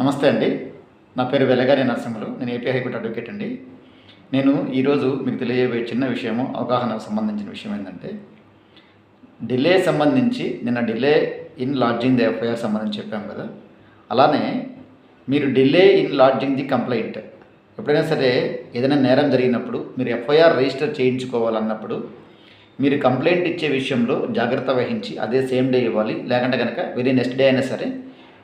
నమస్తే అండి. నా పేరు వెలగారి నరసింహులు. నేను ఏపీ హైకోర్టు అడ్వకేట్ అండి. నేను ఈరోజు మీకు తెలియజేయబోయే చిన్న విషయము అవగాహనకు సంబంధించిన విషయం ఏంటంటే డిలే సంబంధించి నిన్న delay in lodging the FIR సంబంధించి చెప్పాము కదా. అలానే మీరు delay in lodging the complaint ఎప్పుడైనా సరే ఏదైనా నేరం జరిగినప్పుడు మీరు ఎఫ్ఐఆర్ రిజిస్టర్ చేయించుకోవాలన్నప్పుడు మీరు కంప్లైంట్ ఇచ్చే విషయంలో జాగ్రత్త వహించి అదే సేమ్ డే ఇవ్వాలి. లేకుంటే కనుక వెరీ నెక్స్ట్ డే అయినా సరే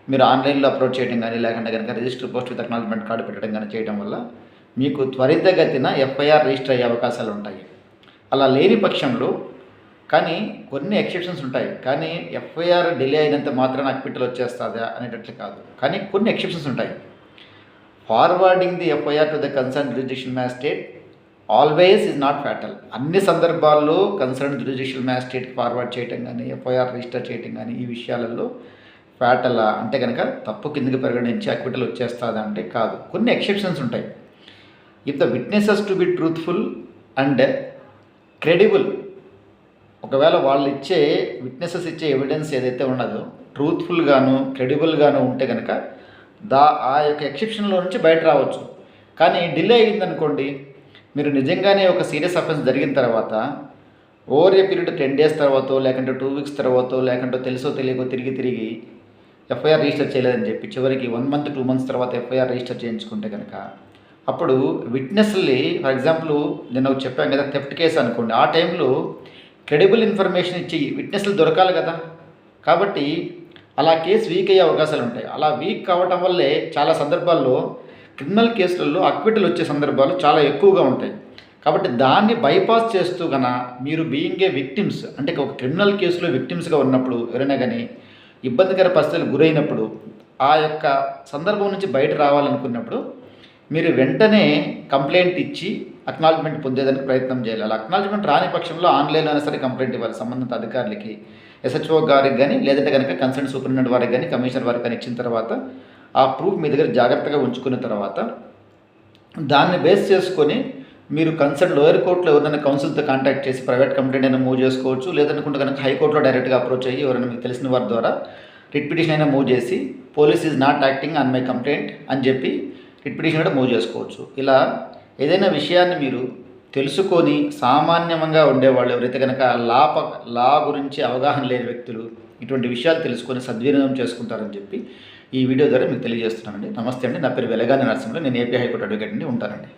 మీరు ఆన్లైన్లో అప్లోడ్ చేయడం కానీ లేకుంటే కనుక register post with acknowledgement card పెట్టడం కానీ చేయడం వల్ల మీకు త్వరితగతిన ఎఫ్ఐఆర్ రిజిస్టర్ అయ్యే అవకాశాలు ఉంటాయి. అలా లేని పక్షంలో కానీ కొన్ని ఎక్సెప్షన్స్ ఉంటాయి. కానీ ఎఫ్ఐఆర్ డిలే అయినంత మాత్రం అక్విటల్ వచ్చేస్తుందా అనేటట్లు కాదు. కానీ కొన్ని ఎక్సెప్షన్స్ ఉంటాయి. Forwarding the FIR to the concerned judicial magistrate always is not fatal. అన్ని సందర్భాల్లో కన్సర్న్ జ్యుడిషియల్ మ్యాజిస్ట్రేట్ ఫార్వర్డ్ చేయటం కానీ ఎఫ్ఐఆర్ రిజిస్టర్ చేయటం కానీ ఈ విషయాలలో ఫ్యాటల్ అంటే కనుక తప్పు కిందకి పరిగణించి అక్విటల్ వచ్చేస్తుందా అంటే కాదు. కొన్ని ఎక్సెప్షన్స్ ఉంటాయి. If the witnesses to be truthful and credible ఒకవేళ వాళ్ళు ఇచ్చే విట్నెసెస్ ఇచ్చే ఎవిడెన్స్ ఏదైతే ఉన్నదో ట్రూత్ఫుల్గాను క్రెడిబుల్గాను ఉంటే కనుక దా ఆ యొక్క ఎక్సెప్షన్లో నుంచి బయట రావచ్చు. కానీ డిలే అయిందనుకోండి మీరు నిజంగానే ఒక సీరియస్ అఫెన్స్ జరిగిన తర్వాత over a period ten days తర్వాత లేకుంటే టూ వీక్స్ తర్వాత లేకుంటే తెలుసో తెలియకో తిరిగి తిరిగి ఎఫ్ఐఆర్ రిజిస్టర్ చేయలేదని చెప్పి చివరికి వన్ మంత్ టూ మంత్స్ తర్వాత ఎఫ్ఐఆర్ రిజిస్టర్ చేయించుకుంటే కనుక అప్పుడు విట్నెస్లీ ఫర్ ఎగ్జాంపుల్ నేను ఒక చెప్పాను కదా థెఫ్ట్ కేసు అనుకోండి. ఆ టైంలో క్రెడిబుల్ ఇన్ఫర్మేషన్ ఇచ్చి విట్నెస్లు దొరకాలి కదా. కాబట్టి అలా కేసు వీక్ అయ్యే అవకాశాలు ఉంటాయి. అలా వీక్ కావటం వల్లే చాలా సందర్భాల్లో క్రిమినల్ కేసులలో అక్విటల్ వచ్చే సందర్భాలు చాలా ఎక్కువగా ఉంటాయి. కాబట్టి దాన్ని బైపాస్ చేస్తూ కన మీరు బీయింగ్ ఏ విక్టిమ్స్ అంటే ఒక క్రిమినల్ కేసులో విక్టిమ్స్గా ఉన్నప్పుడు ఎవరైనా కానీ ఇబ్బందికర పరిస్థితులు గురైనప్పుడు ఆ యొక్క సందర్భం నుంచి బయట రావాలనుకున్నప్పుడు మీరు వెంటనే కంప్లైంట్ ఇచ్చి అక్నాలజ్మెంట్ పొందేదానికి ప్రయత్నం చేయాలి. అలా అక్నాలజ్మెంట్ రాని పక్షంలో ఆన్లైన్లో అయినా సరే కంప్లైంట్ ఇవ్వాలి. సంబంధిత అధికారులకి ఎస్హెచ్ఓ గారికి కానీ లేదంటే కనుక కన్సర్న్ సూపరింటెండెంట్ వారికి కానీ కమిషనర్ వారికి కానీ ఇచ్చిన తర్వాత ఆ ప్రూఫ్ మీ దగ్గర జాగ్రత్తగా ఉంచుకున్న తర్వాత దాన్ని బేస్ చేసుకొని మీరు కన్సర్న్ లోయర్ కోర్టులో ఎవరైనా కౌన్సిల్తో కాంటాక్ట్ చేసి ప్రైవేట్ కంప్లైంట్ అయినా మూవ్ చేసుకోవచ్చు లేదనుకుంటే కనుక హైకోర్టులో డైరెక్ట్గా అప్రోచ్ అయ్యి ఎవరైనా మీకు తెలిసిన వారి ద్వారా రిట్ పిటిషన్ అయినా మూవ్ చేసి police is not acting on my complaint అని చెప్పి రిట్ పిటిషన్ కూడా మూవ్ చేసుకోవచ్చు. ఇలా ఏదైనా విషయాన్ని మీరు తెలుసుకొని సామాన్యంగా ఉండేవాళ్ళు ఎవరైతే కనుక లా ప లా గురించి అవగాహన లేని వ్యక్తులు ఇటువంటి విషయాలు తెలుసుకొని సద్వినియోగం చేసుకుంటారని చెప్పి ఈ వీడియో ద్వారా మీకు తెలియజేస్తున్నానండి. నమస్తే అండి. నా పేరు వెలగాని నరసింహులు నేను ఏపీ హైకోర్టు అడ్వకేట్ అండి ఉంటానండి.